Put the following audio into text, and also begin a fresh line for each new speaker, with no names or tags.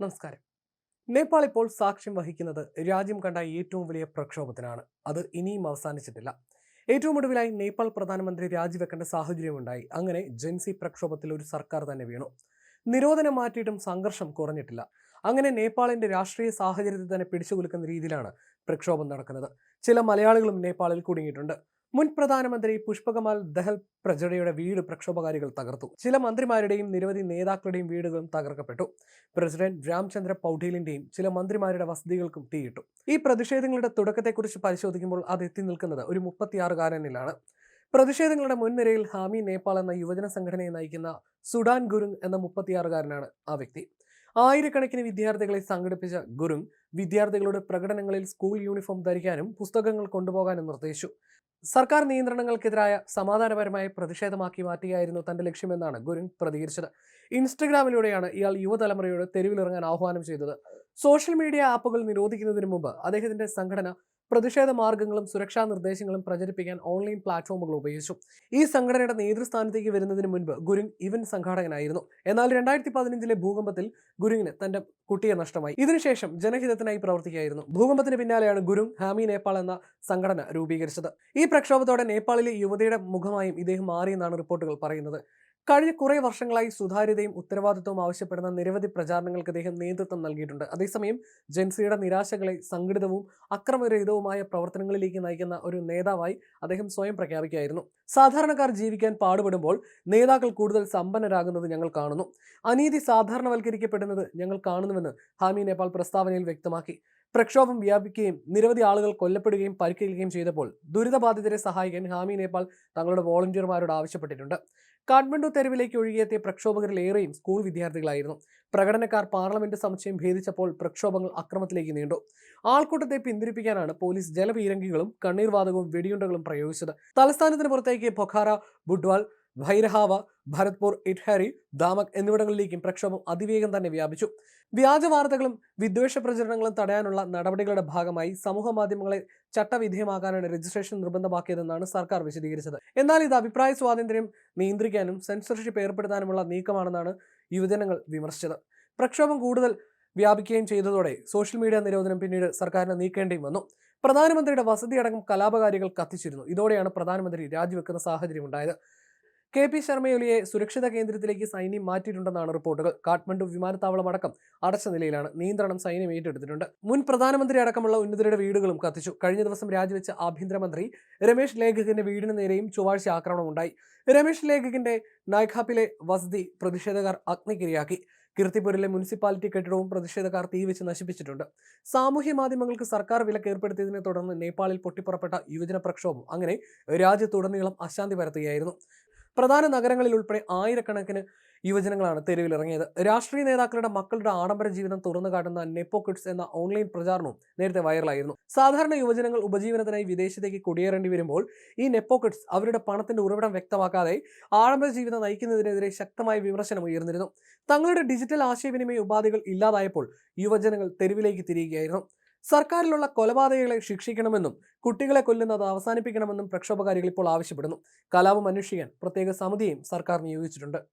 നമസ്കാരം. നേപ്പാൾ ഇപ്പോൾ സാക്ഷ്യം വഹിക്കുന്നത് രാജ്യം കണ്ട ഏറ്റവും വലിയ പ്രക്ഷോഭത്തിനാണ്. അത് ഇനിയും അവസാനിച്ചിട്ടില്ല. ഏറ്റവും ഒടുവിലായി നേപ്പാൾ പ്രധാനമന്ത്രി രാജിവെക്കേണ്ട സാഹചര്യമുണ്ടായി. അങ്ങനെ ജൻസി പ്രക്ഷോഭത്തിൽ ഒരു സർക്കാർ തന്നെ വീണു. നിരോധനം മാറ്റിയിട്ടും സംഘർഷം കുറഞ്ഞിട്ടില്ല. അങ്ങനെ നേപ്പാളിന്റെ രാഷ്ട്രീയ സാഹചര്യത്തെ തന്നെ പിടിച്ചുകുലുക്കുന്ന രീതിയിലാണ് പ്രക്ഷോഭം നടക്കുന്നത്. ചില മലയാളികളും നേപ്പാളിൽ കുടുങ്ങിയിട്ടുണ്ട്. മുൻ പ്രധാനമന്ത്രി പുഷ്പകമാൽ ദഹൽ പ്രജയുടെ വീട് പ്രക്ഷോഭകാരികൾ തകർത്തു. ചില മന്ത്രിമാരുടെയും നിരവധി നേതാക്കളുടെയും വീടുകളും തകർക്കപ്പെട്ടു. പ്രസിഡന്റ് രാംചന്ദ്ര പൗഡീലിന്റെയും ചില മന്ത്രിമാരുടെ വസതികൾക്കും തീയിട്ടു. ഈ പ്രതിഷേധങ്ങളുടെ തുടക്കത്തെക്കുറിച്ച് പരിശോധിക്കുമ്പോൾ അത് എത്തി നിൽക്കുന്നത് ഒരു മുപ്പത്തിയാറുകാരനിലാണ്. പ്രതിഷേധങ്ങളുടെ മുൻനിരയിൽ ഹാമി നേപ്പാൾ എന്ന യുവജന സംഘടനയെ നയിക്കുന്ന സുഡാൻ ഗുരുങ് എന്ന മുപ്പത്തിയാറുകാരനാണ് ആ വ്യക്തി. ആയിരക്കണക്കിന് വിദ്യാർത്ഥികളെ സംഘടിപ്പിച്ച ഗുരുങ് വിദ്യാർത്ഥികളുടെ പ്രകടനങ്ങളിൽ സ്കൂൾ യൂണിഫോം ധരിക്കാനും പുസ്തകങ്ങൾ കൊണ്ടുപോകാനും നിർദ്ദേശിച്ചു. സർക്കാർ നിയന്ത്രണങ്ങൾക്കെതിരായ സമാധാനപരമായ പ്രതിഷേധമാക്കി മാറ്റുകയായിരുന്നു തന്റെ ലക്ഷ്യമെന്നാണ് ഗുരുങ് പ്രതികരിച്ചത്. ഇൻസ്റ്റഗ്രാമിലൂടെയാണ് ഇയാൾ യുവതലമുറയോട് തെരുവിലിറങ്ങാൻ ആഹ്വാനം ചെയ്തത്. സോഷ്യൽ മീഡിയ ആപ്പുകൾ നിരോധിക്കുന്നതിന് മുമ്പ് അദ്ദേഹത്തിന്റെ സംഘടന പ്രതിഷേധ മാർഗങ്ങളും സുരക്ഷാ നിർദ്ദേശങ്ങളും പ്രചരിപ്പിക്കാൻ ഓൺലൈൻ പ്ലാറ്റ്ഫോമുകൾ ഉപയോഗിച്ചു. ഈ സംഘടനയുടെ നേതൃസ്ഥാനത്തേക്ക് വരുന്നതിന് മുൻപ് ഗുരുങ് ഇവൻ സംഘാടകനായിരുന്നു. എന്നാൽ രണ്ടായിരത്തി പതിനഞ്ചിലെ ഭൂകമ്പത്തിൽ ഗുരുങ്ങിന് തന്റെ കുട്ടിയെ നഷ്ടമായി. ഇതിനുശേഷം ജനഹിതത്തിനായി പ്രവർത്തിക്കുകയായിരുന്നു. ഭൂകമ്പത്തിന് പിന്നാലെയാണ് ഗുരുങ് ഹാമി നേപ്പാൾ എന്ന സംഘടന രൂപീകരിച്ചത്. ഈ പ്രക്ഷോഭത്തോടെ നേപ്പാളിലെ യുവതിയുടെ മുഖമായും ഇദ്ദേഹം മാറിയെന്നാണ് റിപ്പോർട്ടുകൾ പറയുന്നത്. കഴിഞ്ഞ കുറേ വർഷങ്ങളായി സുതാര്യതയും ഉത്തരവാദിത്വവും ആവശ്യപ്പെടുന്ന നിരവധി പ്രചാരണങ്ങൾക്ക് അദ്ദേഹം നേതൃത്വം നൽകിയിട്ടുണ്ട്. അതേസമയം ജൻസിയുടെ നിരാശകളെ സംഘടിതവും അക്രമരഹിതവുമായ പ്രവർത്തനങ്ങളിലേക്ക് നയിക്കുന്ന ഒരു നേതാവായി അദ്ദേഹം സ്വയം പ്രഖ്യാപിക്കുകയായിരുന്നു. സാധാരണക്കാർ ജീവിക്കാൻ പാടുപെടുമ്പോൾ നേതാക്കൾ കൂടുതൽ സമ്പന്നരാകുന്നത് ഞങ്ങൾ കാണുന്നു. അനീതി സാധാരണവൽക്കരിക്കപ്പെടുന്നത് ഞങ്ങൾ കാണുന്നുവെന്ന് ഹാമി നേപ്പാൾ പ്രസ്താവനയിൽ വ്യക്തമാക്കി. പ്രക്ഷോഭം വ്യാപിക്കുകയും നിരവധി ആളുകൾ കൊല്ലപ്പെടുകയും പരിക്കേൽക്കുകയും ചെയ്തപ്പോൾ ദുരിതബാധിതരെ സഹായിക്കാൻ ഹാമി നേപ്പാൾ തങ്ങളുടെ വോളണ്ടിയർമാരോട് ആവശ്യപ്പെട്ടിട്ടുണ്ട്. കാഠ്മണ്ഡു തെരുവിലേക്ക് ഒഴുകിയെത്തിയ പ്രക്ഷോഭകരിലേറെയും സ്കൂൾ വിദ്യാർത്ഥികളായിരുന്നു. പ്രകടനക്കാർ പാർലമെന്റ് സമുച്ചയം ഭേദിച്ചപ്പോൾ പ്രക്ഷോഭങ്ങൾ അക്രമത്തിലേക്ക് നീണ്ടു. ആൾക്കൂട്ടത്തെ പിന്തിരിപ്പിക്കാനാണ് പോലീസ് ജലപീരങ്കികളും കണ്ണീർവാതകവും വെടിയുണ്ടകളും പ്രയോഗിച്ചത്. തലസ്ഥാനത്തിന് പുറത്തേക്ക് പൊഖാറ ബുഡ്വാൾ ഭൈരഹാവ ഭരത്പൂർ ഇറ്റ്ഹാരി ദാമക് എന്നിവിടങ്ങളിലേക്കും പ്രക്ഷോഭം അതിവേഗം തന്നെ വ്യാപിച്ചു. വ്യാജ വാർത്തകളും വിദ്വേഷ പ്രചരണങ്ങളും തടയാനുള്ള നടപടികളുടെ ഭാഗമായി സമൂഹ മാധ്യമങ്ങളെ ചട്ടവിധേയമാക്കാനാണ് രജിസ്ട്രേഷൻ നിർബന്ധമാക്കിയതെന്നാണ് സർക്കാർ വിശദീകരിച്ചത്. എന്നാൽ ഇത് അഭിപ്രായ സ്വാതന്ത്ര്യം നിയന്ത്രിക്കാനും സെൻസർഷിപ്പ് ഏർപ്പെടുത്താനുമുള്ള നീക്കമാണെന്നാണ് യുവജനങ്ങൾ വിമർശിച്ചത്. പ്രക്ഷോഭം കൂടുതൽ വ്യാപിക്കുകയും ചെയ്തതോടെ സോഷ്യൽ മീഡിയ നിരോധനം പിന്നീട് സർക്കാരിന് നീക്കേണ്ടിയും വന്നു. പ്രധാനമന്ത്രിയുടെ വസതിയടക്കം കലാപകാരികൾ കത്തിച്ചിരുന്നു. ഇതോടെയാണ് പ്രധാനമന്ത്രി രാജിവെക്കുന്ന സാഹചര്യം ഉണ്ടായത്. കെ പി ശർമ്മയൊലിയെ സുരക്ഷിത കേന്ദ്രത്തിലേക്ക് സൈന്യം മാറ്റിയിട്ടുണ്ടെന്നാണ് റിപ്പോർട്ടുകൾ. കാഠ്മണ്ഡു വിമാനത്താവളം അടക്കം അടച്ച നിലയിലാണ് നിയന്ത്രണം സൈന്യം ഏറ്റെടുത്തിട്ടുണ്ട്. മുൻ പ്രധാനമന്ത്രി അടക്കമുള്ള ഉന്നതരുടെ വീടുകളും കത്തിച്ചു. കഴിഞ്ഞ ദിവസം രാജിവെച്ച ആഭ്യന്തരമന്ത്രി രമേശ് ലേഖകിന്റെ വീടിന് നേരെയും ചൊവ്വാഴ്ച ആക്രമണം ഉണ്ടായി രമേശ് ലേഖകിന്റെ നായ്ഖാപ്പിലെ വസതി പ്രതിഷേധക്കാർ അഗ്നിക്കിരയാക്കി. കീർത്തിപൂരിലെ മുനിസിപ്പാലിറ്റി കെട്ടിടവും പ്രതിഷേധക്കാർ തീവെച്ച് നശിപ്പിച്ചിട്ടുണ്ട്. സാമൂഹ്യ മാധ്യമങ്ങൾക്ക് സർക്കാർ വിലക്ക് ഏർപ്പെടുത്തിയതിനെ തുടർന്ന് നേപ്പാളിൽ പൊട്ടിപ്പുറപ്പെട്ട യുവജന പ്രക്ഷോഭം. അങ്ങനെ രാജ്യത്തുടനീളം അശാന്തി പരത്തുകയായിരുന്നു. പ്രധാന നഗരങ്ങളിൽ ഉൾപ്പെടെ ആയിരക്കണക്കിന് യുവജനങ്ങളാണ് തെരുവിലിറങ്ങിയത്. രാഷ്ട്രീയ നേതാക്കളുടെ മക്കളുടെ ആഡംബര ജീവിതം തുറന്നു കാട്ടുന്ന നെപ്പോ കിഡ്സ് എന്ന ഓൺലൈൻ പ്രചാരണവും നേരത്തെ വൈറലായിരുന്നു. സാധാരണ യുവജനങ്ങൾ ഉപജീവനത്തിനായി വിദേശത്തേക്ക് കുടിയേറേണ്ടി വരുമ്പോൾ ഈ നെപ്പോ കിഡ്സ് അവരുടെ പണത്തിന്റെ ഉറവിടം വ്യക്തമാക്കാതെ ആഡംബര ജീവിതം നയിക്കുന്നതിനെതിരെ ശക്തമായ വിമർശനം ഉയർന്നിരുന്നു. തങ്ങളുടെ ഡിജിറ്റൽ ആശയവിനിമയ ഉപാധികൾ ഇല്ലാതായപ്പോൾ യുവജനങ്ങൾ തെരുവിലേക്ക് തിരിയുകയായിരുന്നു. സർക്കാരിലുള്ള കൊലപാതകങ്ങളെ ശിക്ഷിക്കണമെന്നും കുട്ടികളെ കൊല്ലുന്നത് അവസാനിപ്പിക്കണമെന്നും പ്രക്ഷോഭകാരികൾ ഇപ്പോൾ ആവശ്യപ്പെടുന്നു. കലാപം അന്വേഷിക്കാൻ പ്രത്യേക സമിതിയും സർക്കാർ നിയോഗിച്ചിട്ടുണ്ട്.